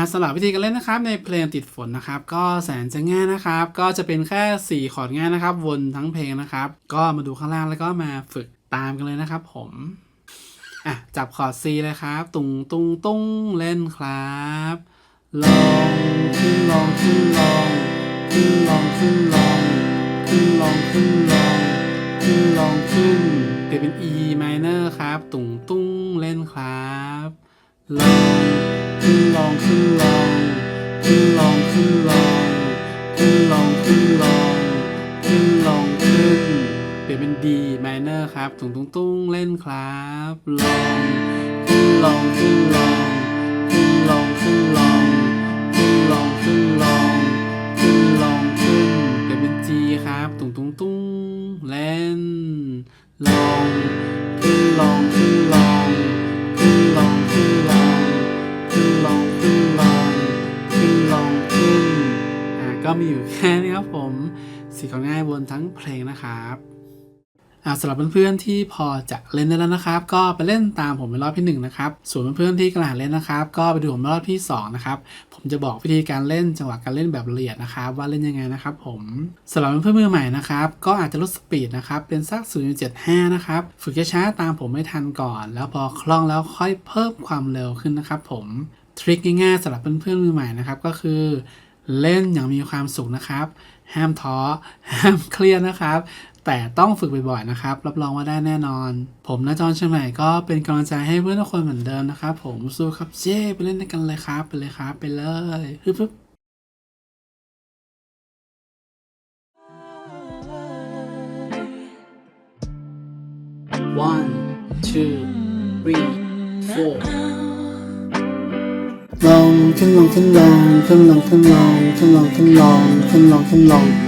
าสำหรับวิธีการเล่นนะครับในเพลงติดฝนนะครับ ก็แสนจะง่ายนะครับ ก็จะเป็นแค่ 4 คอร์ดง่ายนะครับ วนทั้งเพลงนะครับ ก็มาดูข้างล่างแล้วก็มาฝึกตามกันเลยนะครับ ผมอะจับคอร์ด C เลยครับ ตุงตุงตุงเล่นครับลองขึ้นลองขึ้นลองขึ้นลองขึ้นลองขึ้นลองขึ้นลองขึ้นลองขึ้นเปลี่ยนเป็น E minor ครับ ตุงตุงเล่นครับลอง เป็น D minor ครับตุ้งตุ้งตุ้งเล่นครับลองขึ้นลองขึ้นลองขึ้นลองขึ้นลองขึ้นลองขึ้นลองขึ้นลองขึ้นเปลี่ยนเป็น G ครับตุ้งตุ้งตุ้งเล่นลองขึ้นลองขึ้นลองขึ้นลองขึ้นลองขึ้นลองขึ้นลองขึ้นลองขึ้นอ่าก็มีอยู่แค่นี้ครับผมสี่คอร์ดง่ายบนทั้งเพลงนะครับ สำหรับเพื่อนๆที่พอจะเล่นได้แล้วนะครับ ก็ไปเล่นตามผมในรอบที่หนึ่งนะครับส่วนเพื่อนๆที่กำลังเล่นนะครับ ก็ไปดูผมในรอบที่สองนะครับผมจะบอกวิธีการเล่นจังหวะการเล่นแบบละเอียดนะครับว่าเล่นยังไงนะครับ ผมสำหรับเพื่อนๆมือใหม่นะครับก็อาจจะลดสปีดนะครับเป็นสัก 0.75 นะครับฝึกช้าๆตามผมไม่ทันก่อน แล้วพอคล่องแล้วค่อยเพิ่มความเร็วขึ้นนะครับ ผมทริคง่ายๆสำหรับเพื่อนๆมือใหม่นะครับก็คือเล่นอย่างมีความสุขนะครับ ห้ามท้อ ห้ามเครียดนะครับ แต่ต้องฝึกบ่อยๆนะครับ รับรองว่าได้แน่นอน ผมนะจอนเชียงใหม่ก็เป็นกำลังใจให้เพื่อนทุกคนเหมือนเดิมนะครับ ผมสู้ครับเจ้ไปเล่นด้วยกันเลยครับ ไปเลยครับ ไปเลยฮึบๆ one two three four ลองขึ้นลองขึ้นลองขึ้นลองขึ้นลองขึ้นลองขึ้นลองขึ้นลองขึ้นลอง